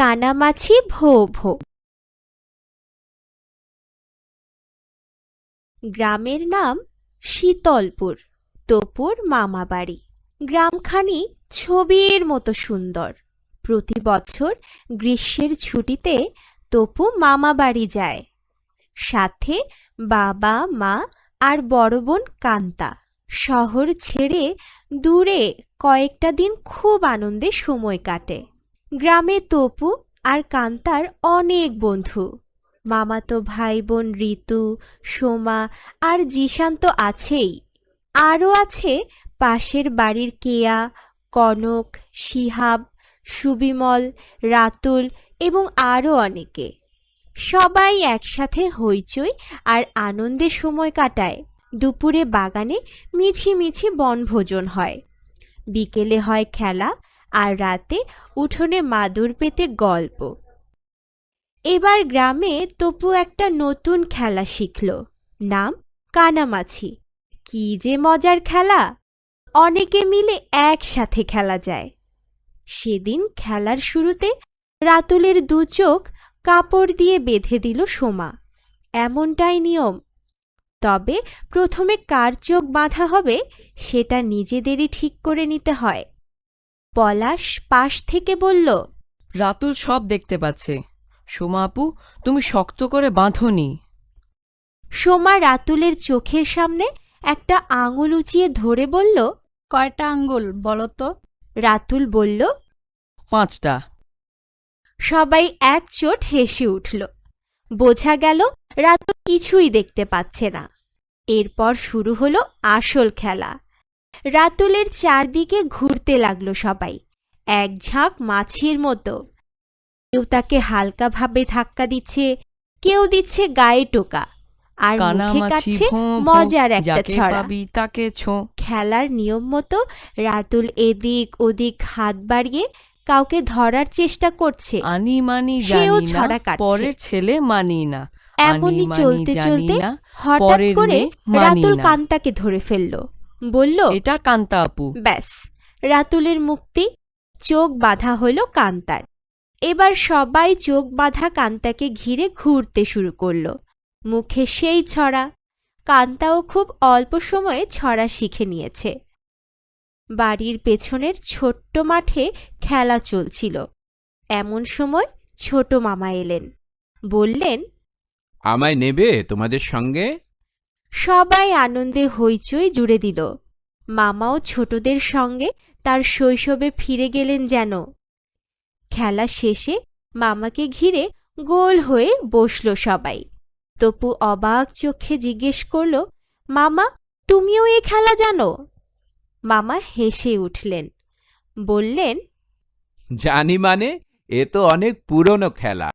কানামাছি ভো ভো। গ্রামের নাম শীতলপুর, তপুর মামাবাড়ি। গ্রামখানি ছবির মতো সুন্দর। প্রতি বছর গ্রীষ্মের ছুটিতে তপু মামাবাড়ি যায়। সাথে বাবা, মা আর বড় বোন কান্তা। শহর ছেড়ে দূরে কয়েকটা দিন খুব আনন্দে সময় কাটে। গ্রামে তপু আর কান্তার অনেক বন্ধু। মামাতো ভাই বোন ঋতু, সোমা আর জিশান তো আছেই। আরও আছে পাশের বাড়ির কেয়া, কনক, শিহাব, সুবিমল, রাতুল এবং আরও অনেকে। সবাই একসাথে হইচই আর আনন্দে সময় কাটায়। দুপুরে বাগানে মিছিমিছি বনভোজন হয়। বিকেলে হয় খেলা আর রাতে উঠোনে মাদুর পেতে গল্প। এবার গ্রামে তপু একটা নতুন খেলা শিখল, নাম কানামাছি। কি যে মজার খেলা! অনেকে মিলে একসাথে খেলা যায়। সেদিন খেলার শুরুতে রাতুলের দু চোখ কাপড় দিয়ে বেঁধে দিল সোমা। এমনটাই নিয়ম। তবে প্রথমে কার চোখ বাঁধা হবে, সেটা নিজেদেরই ঠিক করে নিতে হয়। পলাশ পাশ থেকে বলল রাতুল সব দেখতে পাচ্ছে। সোমা আপু তুমি শক্ত করে বাঁধনি। সোমা রাতুলের চোখের সামনে একটা আঙুল উঁচিয়ে ধরে বলল কয়টা আঙ্গুল বলো তো? রাতুল বলল পাঁচটা। সবাই এক চোট হেসে উঠল। বোঝা গেল রাতুল কিছুই দেখতে পাচ্ছে না। এরপর শুরু হলো আসল খেলা। রাতুলের চারদিকে ঘুরতে লাগল সবাই। এক ঝাঁক মাছির মতো। কেউ তাকে হালকাভাবে ধাক্কা দিচ্ছে কেউ দিচ্ছে গায়ে টোকা। আর মুখে কানামাছি কাচ্ছে ভোঁ ভোঁ, মজার একটা যাকে ছড়া। পাবি তাকে ছো। খেলার নিয়ম মতো রাতুল এদিক ওদিক হাত বাড়িয়ে কাউকে ধরার চেষ্টা করছে। আনি মানি সেও জানি ছড়া না কাটছে। পরের ছেলে মানি না। এমনই মানি চলতে জানি চলতে না, হঠাৎ পরের করে মেয়ে মানি রাতুল না। কান্তাকে ধরে ফেলল। বলল এটা কান্তা আপু। ব্যাস রাতুলের মুক্তি চোখ বাঁধা হইল কান্তার। এবার সবাই চোখ বাঁধা কান্তাকে ঘিরে ঘুরতে শুরু করল। মুখে সেই ছড়া। কান্তাও খুব অল্প সময়ে ছড়া শিখে নিয়েছে। বাড়ির পেছনের ছোট্ট মাঠে খেলা চলছিল। এমন সময় ছোট মামা এলেন। বললেন আমায় নেবে তোমাদের সঙ্গে? সবাই আনন্দে হইচই জুড়ে দিল। মামাও ছোটদের সঙ্গে তার শৈশবে ফিরে গেলেন যেন। খেলা শেষে মামাকে ঘিরে গোল হয়ে বসল সবাই। তপু অবাক চোখে জিজ্ঞেস করল, মামা, তুমিও এ খেলা জানো? মামা হেসে উঠলেন। বললেন, জানি মানে এ তো অনেক পুরনো খেলা।